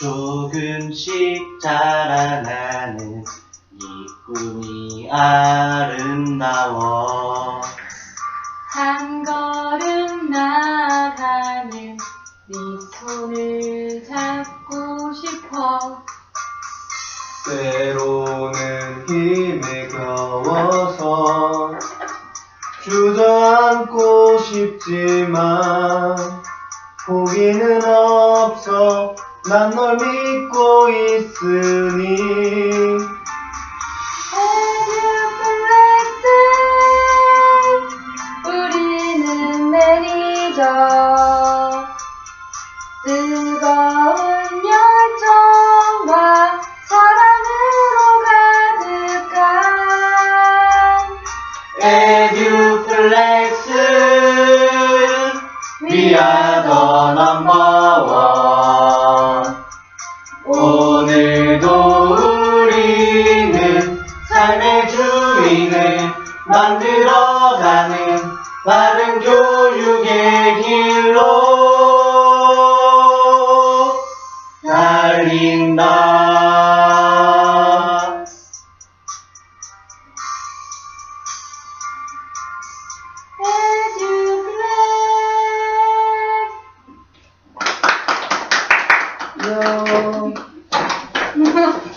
조금씩 자라나는 이 꿈이 아름다워. 한 걸음 나가는 네 손을 잡고 싶어. 때로는 힘에 겨워서 주저앉고 싶지만 포기는 없어 난 널 믿고 있으니. 에듀플렉스 우리는 매니저. 뜨거운 열정과 사랑으로 가득한 에듀플렉스. We are the number 만들어가는 바른 교육의 길로 달린다. 요.